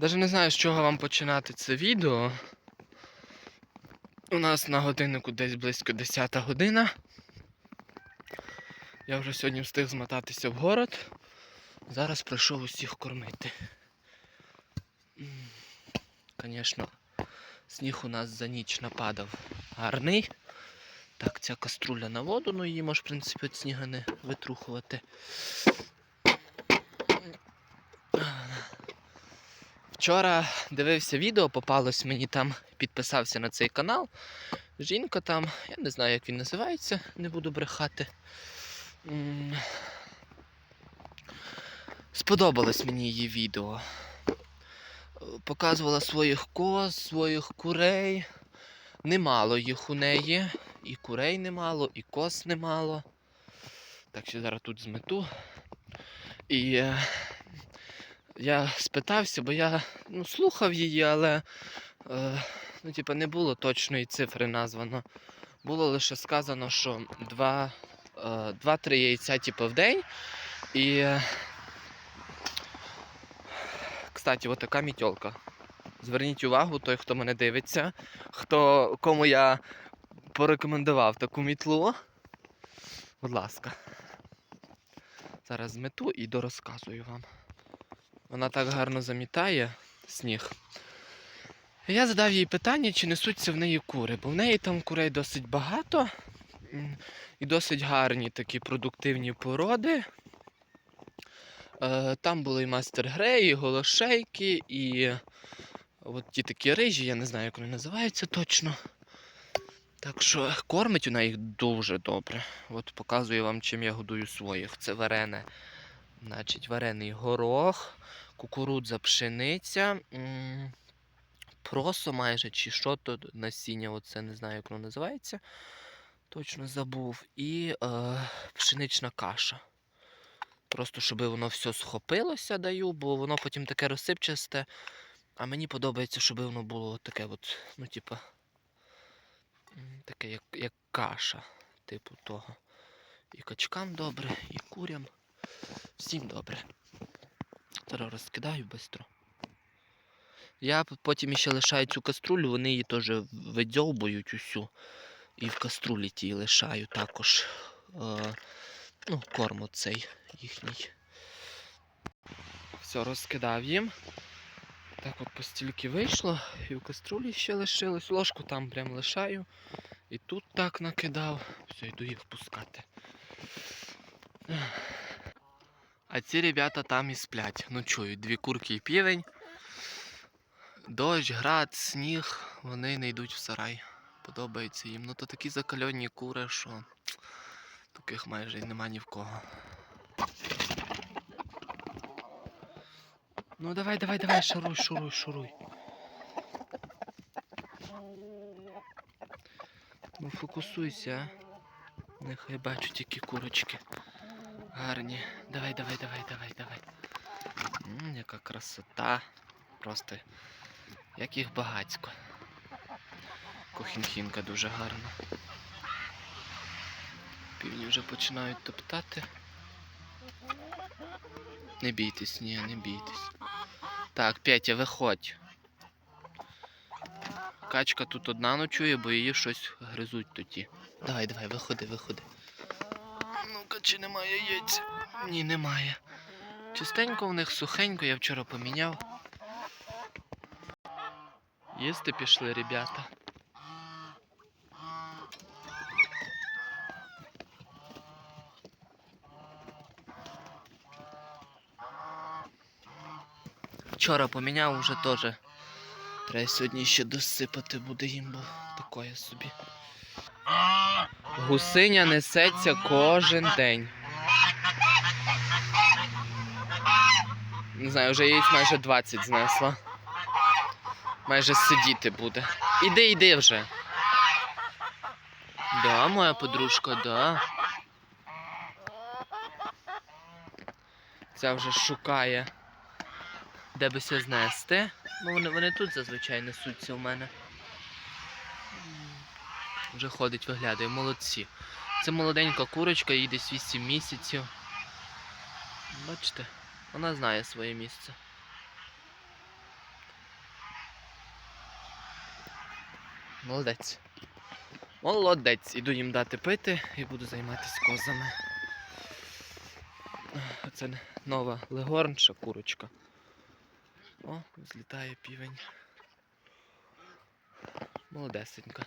Даже не знаю, з чого вам починати це відео. У нас на годиннику десь близько 10 година. Я вже сьогодні встиг змотатися в город. Зараз прийшов усіх кормити. Звісно, сніг у нас за ніч нападав гарний. Так, ця каструля на воду, ну її може, в принципі, від сніга не витрухувати. Вчора дивився відео, попалось мені там, підписався на цей канал. Жінка там, я не знаю, як він називається, не буду брехати. Сподобалось мені її відео. Показувала своїх коз, своїх курей. Немало їх у неї. І курей немало, і коз немало. Так що зараз тут змету. І е, я спитався, бо я ну, слухав її, але е, ну, типа, не було точної цифри названо. Було лише сказано, що 2, е, 2-3 яйця типу, в день. І, е, кстати, от мітьолка. Зверніть увагу, той, хто мене дивиться, хто, кому я порекомендував таку мітлу. Будь ласка. Зараз змету і дорозказую вам. Вона так гарно замітає сніг. Я задав їй питання, чи несуться в неї кури, бо в неї там курей досить багато і досить гарні такі продуктивні породи. Е, Там були і мастер греї, і голошейки, і от ті такі рижі, я не знаю, як вони називаються точно. Так що кормить вона їх дуже добре. От показую вам, чим я годую своїх. Це варене, значить, варений горох, кукурудза, пшениця, просо майже, чи що то насіння, оце не знаю, як воно називається. Точно забув. І е, пшенична каша. Просто щоб воно все схопилося, даю, бо воно потім таке розсипчасте. А мені подобається, щоб воно було таке, от, ну, типа, таке, як, як каша, типу того. І качкам добре, і курям. Всім добре. Зараз розкидаю швидко. Я потім ще лишаю цю каструлю, вони її теж видьовбують усю. І в каструлі тій лишаю також. Е, ну, корм оцей їхній. Все, розкидав їм. Так от постільки вийшло, і в каструлі ще лишилось. Ложку там прям лишаю. І тут так накидав. Все, йду їх пускати. А ці ребята там і сплять. Ночують. Дві курки і півень. Дощ, град, сніг, вони не йдуть в сарай. Подобається їм. Ну то такі закальонні кури, що таких майже й нема ні в кого. Ну давай, давай, давай, шуруй, шуруй, шуруй. Ну фокусуйся, а. Нехай бачать, які курочки. Гарні. Давай, давай, давай, давай, давай. М, яка красота. Просто як їх багацько. Кохінхінка дуже гарна. Півні вже починають топтати. Не бійтесь, ні, не бійтесь. Так, Петя, виходь. Качка тут одна ночує, бо її щось гризуть тоді. Давай, давай, виходи, виходи. Чи немає яєць? Ні, немає. Чистенько в них сухенько, я вчора поміняв. Їсти пішли, ребята. Вчора поміняв уже теж. Треба сьогодні ще досипати буде їм, бо такое собі. Гусиня несеться кожен день. Не знаю, вже яєць майже 20 знесла. Майже сидіти буде. Іди, іди вже. Да, моя подружка, да. Ця вже шукає, де би ся знести. Ну, вони, вони тут зазвичай несуться у мене вже ходить, виглядає, молодці. Це молоденька курочка, їй десь 8 місяців. Бачите, вона знає своє місце. Молодець. Молодець. Іду їм дати пити і буду займатися козами. Це нова легорнша курочка. О, злітає півень. Молодесенька.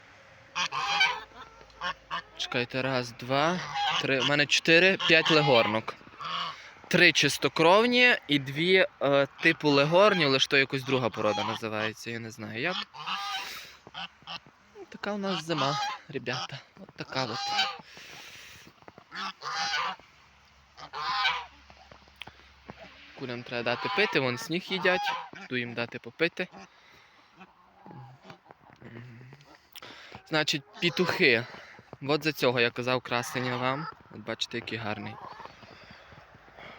Чекайте, раз, два, три. У мене чотири, п'ять легорнок. Три чистокровні і дві е, типу легорні, але то якось друга порода називається, я не знаю як. Така у нас зима, ребята. От така от. Курям треба дати пити, вон сніг їдять, йду їм дати попити. Значить, пітухи. От за цього я казав красення вам. От бачите, який гарний.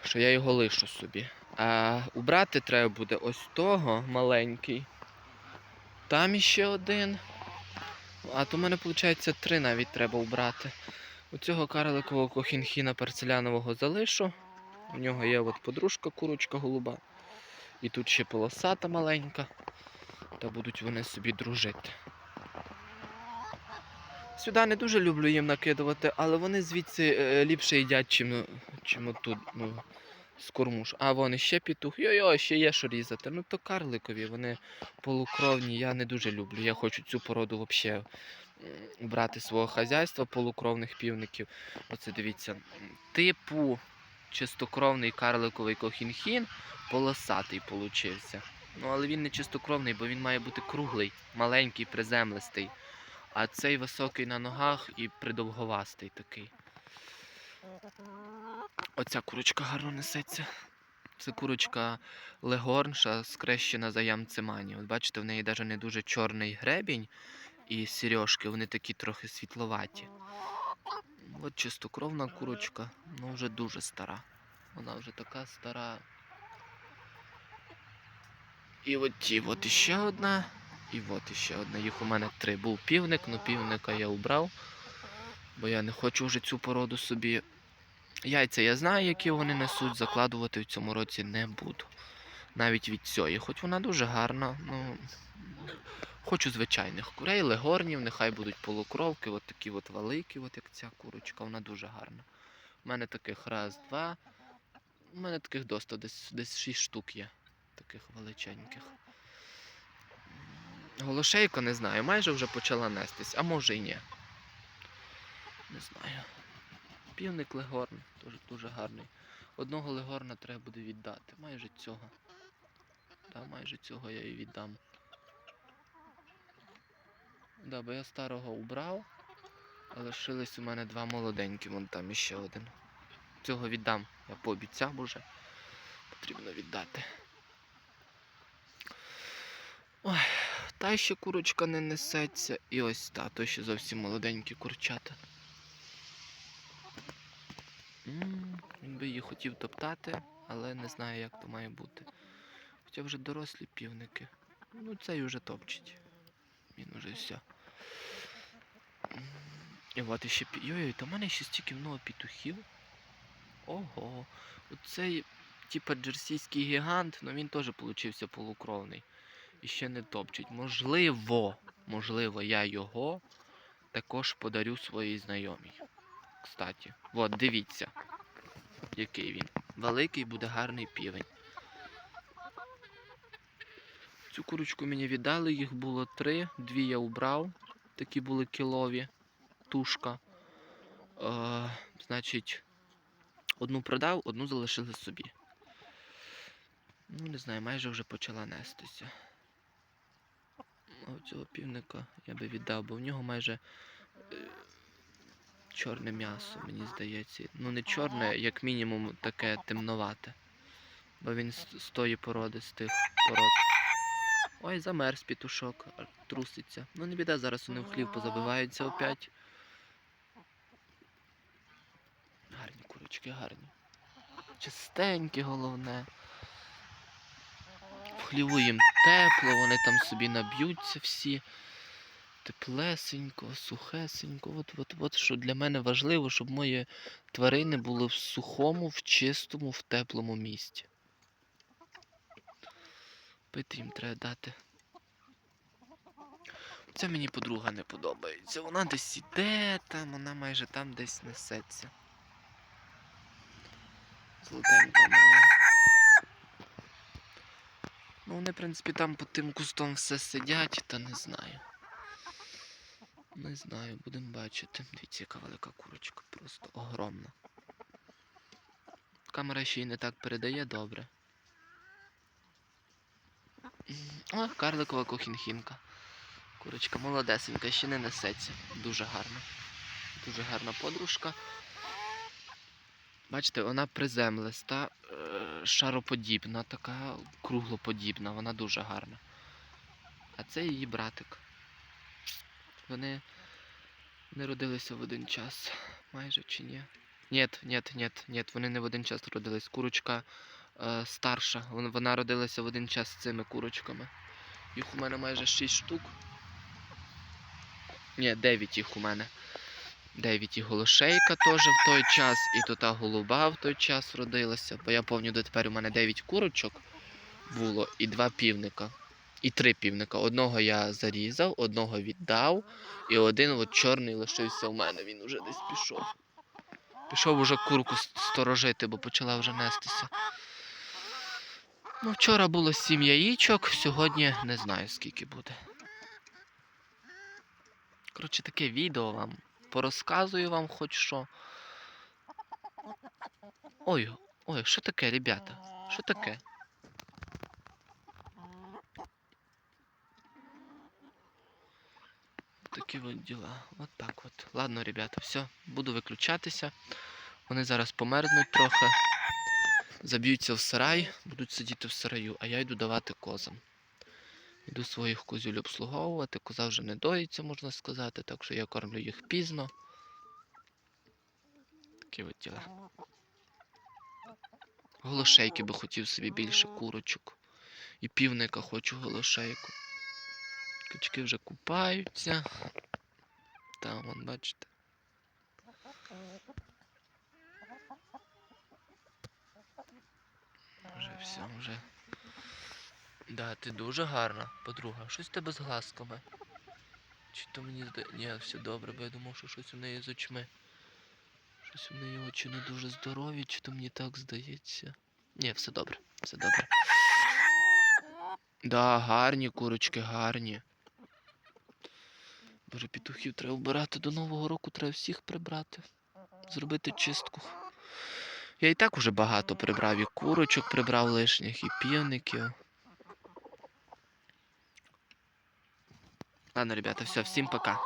Що я його лишу собі. А убрати треба буде ось того маленький. Там іще один. А то в мене, виходить, три навіть треба убрати. У цього карликового кохінхіна порцелянового залишу. У нього є от подружка, курочка голуба. І тут ще полосата маленька. Та будуть вони собі дружити. Сюди не дуже люблю їм накидувати, але вони звідси е, ліпше їдять, чим, чим отут, ну, з кормуш. А вони ще петух. Йо-йо, ще є що різати. Ну то карликові, вони полукровні, я не дуже люблю. Я хочу цю породу взагалі брати свого хазяйства полукровних півників. Оце дивіться. Типу чистокровний карликовий кохінхін, полосатий получився. Ну, але він не чистокровний, бо він має бути круглий, маленький, приземлистий. А цей високий на ногах і придовговастий такий. Оця курочка гарно несеться. Це курочка легорнша, скрещена за ямцемані. От бачите, в неї навіть не дуже чорний гребінь і сережки, вони такі трохи світловаті. От чистокровна курочка, ну вже дуже стара. Вона вже така стара. І от ті, от іще одна. І от іще одна. Їх у мене три. Був півник, але півника я убрав. Бо я не хочу вже цю породу собі. Яйця я знаю, які вони несуть, закладувати в цьому році не буду. Навіть від цієї. Хоч вона дуже гарна. Ну, хочу звичайних курей, легорнів, нехай будуть полукровки, от такі от великі, от як ця курочка, вона дуже гарна. У мене таких раз, два. У мене таких доста, десь, десь шість штук є. Таких величеньких. Голошейка не знаю, майже вже почала нестись, а може й ні. Не знаю. Півник легорн, теж дуже гарний. Одного легорна треба буде віддати. Майже цього. Да, майже цього я і віддам. Да, бо я старого убрав, а лишились у мене два молоденькі, вон там іще один. Цього віддам. Я пообіцяв уже. Потрібно віддати. Ой, та ще курочка не несеться. І ось та, то ще зовсім молоденькі курчата. Він би її хотів топтати, але не знаю, як то має бути. Хоча вже дорослі півники. Ну, цей уже топчить. Він уже все. І от пі... Йой, та в мене ще стільки много петухів. Ого. Оцей, типа, джерсійський гігант, ну він теж получився полукровний. І ще не топчить. Можливо, можливо, я його також подарю своїй знайомій. Кстати, от, дивіться, який він. Великий буде гарний півень. Цю курочку мені віддали, їх було три, дві я убрав, такі були кілові, тушка. Е, значить, одну продав, одну залишили собі. Ну, не знаю, майже вже почала нестися. А цього півника я би віддав, бо в нього майже е, чорне м'ясо, мені здається. Ну не чорне, як мінімум таке темновате. Бо він з, тої породи, з тих пород. Ой, замерз петушок, труситься. Ну не біда, зараз вони в хлів позабиваються опять. Гарні курочки, гарні. Чистенькі головне. Хліву їм тепло, вони там собі наб'ються всі. Теплесенько, сухесенько. От, от, от що для мене важливо, щоб мої тварини були в сухому, в чистому, в теплому місці. Пити їм треба дати. Це мені подруга не подобається. Вона десь іде там, вона майже там десь несеться. Золотенька моя. Ну, вони, в принципі, там під тим кустом все сидять, та не знаю. Не знаю, будемо бачити. Дивіться, яка велика курочка, просто огромна. Камера ще й не так передає добре. М, О, карликова кохінхінка. Курочка молодесенька, ще не несеться. Дуже гарна. Дуже гарна подружка. Бачите, вона приземлиста, е, шароподібна, така круглоподібна, вона дуже гарна. А це її братик. Вони не родилися в один час. Майже чи ні? Ні, ні, ні, ні, вони не в один час родились. Курочка е, старша. Вона, родилася в один час з цими курочками. Їх у мене майже 6 штук. Ні, 9 їх у мене. 9 і голошейка теж в той час, і то та голуба в той час родилася. Бо я пам'ятаю, дотепер у мене 9 курочок було і два півника. І три півника. Одного я зарізав, одного віддав, і один от чорний лишився у мене. Він уже десь пішов. Пішов уже курку сторожити, бо почала вже нестися. Ну, вчора було сім яїчок, сьогодні не знаю скільки буде. Коротше, таке відео вам. Порозказую вам хоч що. Ой, ой, що таке, ребята? Що таке? Такі от діла. От так от. Ладно, ребята, все, буду виключатися. Вони зараз померзнуть трохи. Заб'ються в сарай, будуть сидіти в сараю, а я йду давати козам. Йду своїх козюль обслуговувати. Коза вже не доїться, можна сказати, так що я кормлю їх пізно. Такі от діла. Голошейки би хотів собі більше курочок. І півника хочу голошейку. Качки вже купаються. Там, вон, бачите. Вже все, вже. Да, ти дуже гарна, подруга. Щось тебе з глазками. Чи то мені. Ні, все добре, бо я думав, що щось у неї з очми. Щось у неї очі не дуже здорові, чи то мені так здається. Ні, все добре, все добре. Да, гарні курочки, гарні. Боже, петухів треба вбирати до Нового року, треба всіх прибрати. Зробити чистку. Я і так уже багато прибрав, і курочок прибрав лишніх, і півників. Ладно, ребята, все, всім пока.